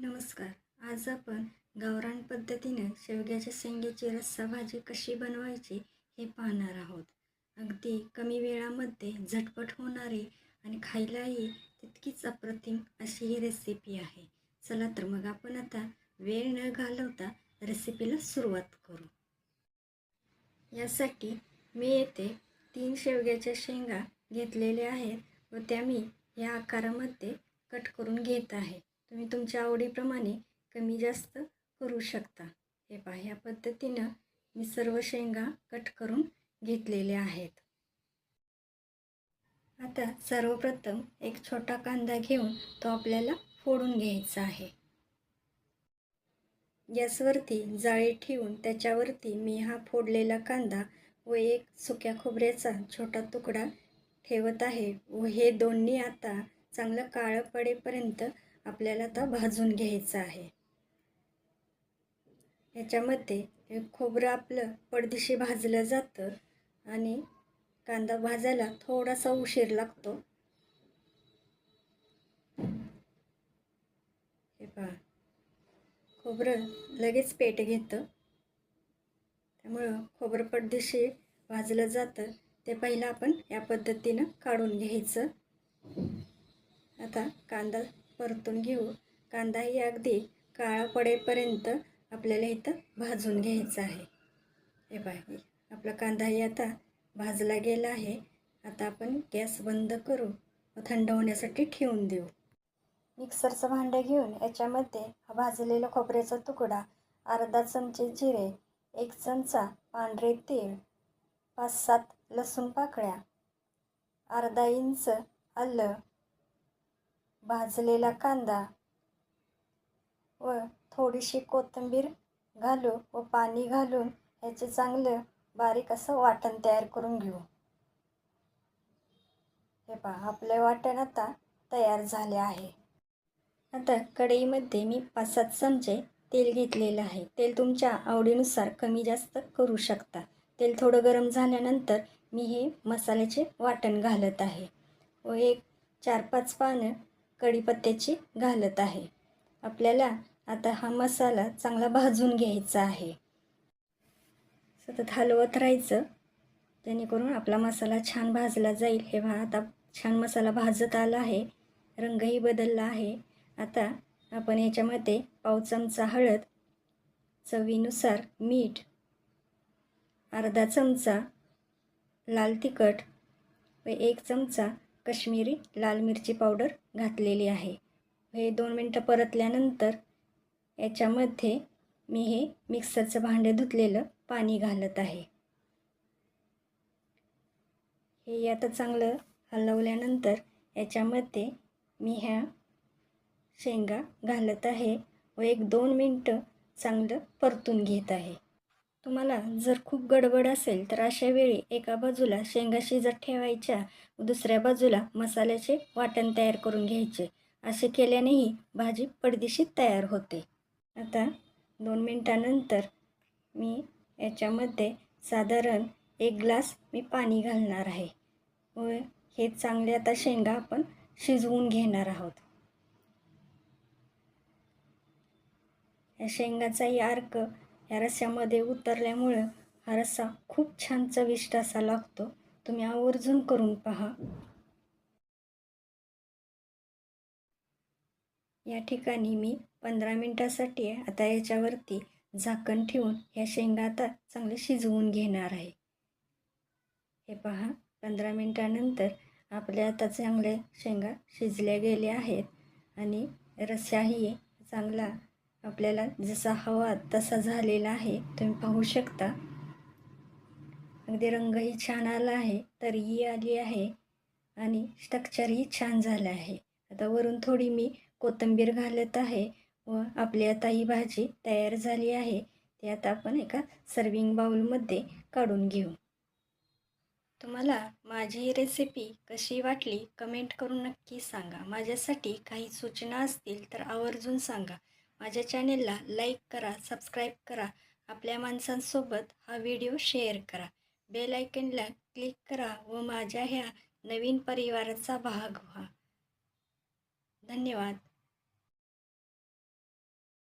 नमस्कार. आज आपण गावरान पद्धतीने शेवग्याच्या शेंगेची रस्सा भाजी कशी बनवायची हे पाहणार आहोत. अगदी कमी वेळामध्ये झटपट होणारी आणि खायलाही तितकीच अप्रतिम अशी ही रेसिपी आहे. चला तर मग आपण आता वेळ न घालवता रेसिपीला सुरुवात करू. यासाठी मी येथे तीन शेवग्याच्या शेंगा घेतलेल्या आहेत व त्या मी या आकारामध्ये कट करून घेत आहे. तुम्ही तुमच्या आवडीप्रमाणे कमी जास्त करू शकता. हे पहा ह्या पद्धतीनं मी सर्व शेंगा कट करून घेतलेल्या आहेत. आता सर्वप्रथम एक छोटा कांदा घेऊन तो आपल्याला फोडून घ्यायचा आहे. गॅसवरती जाळी ठेवून त्याच्यावरती मी हा फोडलेला कांदा व एक सुक्या खोबऱ्याचा छोटा तुकडा ठेवत आहे व हे दोन्ही आता चांगलं काळं पडेपर्यंत आपल्याला आता भाजून घ्यायचं आहे. याच्यामध्ये हे खोबरं आपलं पडदिशी भाजलं जातं आणि कांदा भाजायला थोडासा उशीर लागतो. हे पहा. खोबरं लगेच पेट घेतं. त्यामुळं खोबरं पडदिशी भाजलं जातं. ते पहिलं आपण या पद्धतीनं काढून घ्यायचं. आता कांदा परतून घेऊ. कांदाही अगदी काळा पडेपर्यंत आपल्याला इथं भाजून घ्यायचं आहे. हे पाहिजे आपला कांदाही आता भाजला गेला आहे. आता आपण गॅस बंद करू व थंड होण्यासाठी ठेवून देऊ. मिक्सरचं भांडं घेऊन याच्यामध्ये हा भाजलेला खोबऱ्याचा तुकडा अर्धा चमचे जिरे एक चमचा पांढरे तेल पाच सात लसूण पाकळ्या अर्धा इंच आलं भाजलेला कांदा व थोडीशी कोथिंबीर घालू व पाणी घालून ह्याचे चांगलं बारीक असं वाटण तयार करून घेऊ. हे पहा आपले वाटण आता तयार झाले आहे. आता कढईमध्ये मी पाच सात चमचे तेल घेतलेलं आहे. तेल तुमच्या आवडीनुसार कमी जास्त करू शकता. तेल थोडं गरम झाल्यानंतर मी हे मसाल्याचे वाटण घालत आहे व एक चार पाच पानं कढीपत्त्याची घालत आहे. आपल्याला आता हा मसाला चांगला भाजून घ्यायचा आहे. सतत हलवत राहायचं. जेणेकरून आपला मसाला छान भाजला जाईल. हे आता छान मसाला भाजत आला आहे. रंगही बदलला आहे. आता आपण याच्यामध्ये पाव चमचा हळद चवीनुसार मीठ अर्धा चमचा लाल तिखट व एक चमचा कश्मीरी लाल मिरची पावडर घातलेली आहे. हे दोन मिनटं परतल्यानंतर याच्यामध्ये मी हे मिक्सरचं भांडे धुतलेलं पाणी घालत आहे. हे आता चांगलं हलवल्यानंतर याच्यामध्ये मी ह्या शेंगा घालत आहे व एक दोन मिनटं चांगलं परतून घेत आहे. तुम्हाला जर खूप गडबड असेल तर अशा वेळी एका बाजूला शेंगा शिजत ठेवायच्या दुसऱ्या बाजूला मसाल्याचे वाटण तयार करून घ्यायचे. असे केल्यानेही भाजी पडदिशी तयार होते. आता दोन मिनटानंतर मी याच्यामध्ये साधारण एक ग्लास मी पाणी घालणार आहे. व हे चांगले आता शेंगा आपण शिजवून घेणार आहोत. या शेंगाचाही अर्क या रस्स्यामध्ये उतरल्यामुळं हा रस्सा खूप छान चविष्ट असा लागतो. तुम्ही आवर्जून करून पहा. या ठिकाणी मी पंधरा मिनटासाठी आता याच्यावरती झाकण ठेवून ह्या शेंगा आता चांगले शिजवून घेणार आहे. हे पहा पंधरा मिनटानंतर आपल्या आता चांगल्या शेंगा शिजल्या गेल्या आहेत आणि रस्साही चांगला आपल्याला जसा हवा तसा झालेला आहे तुम्ही पाहू शकता. अगदी रंगही छान आला आहे तरीही आली आहे आणि स्ट्रक्चरही छान झालं आहे. आता वरून थोडी मी कोथिंबीर घालत आहे व आपली आता ही भाजी तयार झाली आहे. ती आता आपण एका सर्विंग बाउलमध्ये काढून घेऊ. तुम्हाला माझी ही रेसिपी कशी वाटली कमेंट करून नक्की सांगा. माझ्यासाठी काही सूचना असतील तर आवर्जून सांगा. माझ्या चॅनेलला लाईक करा सबस्क्राईब करा आपल्या माणसांसोबत हा व्हिडिओ शेअर करा. बेल आयकनला क्लिक करा व माझ्या ह्या नवीन परिवाराचा भाग व्हा. धन्यवाद.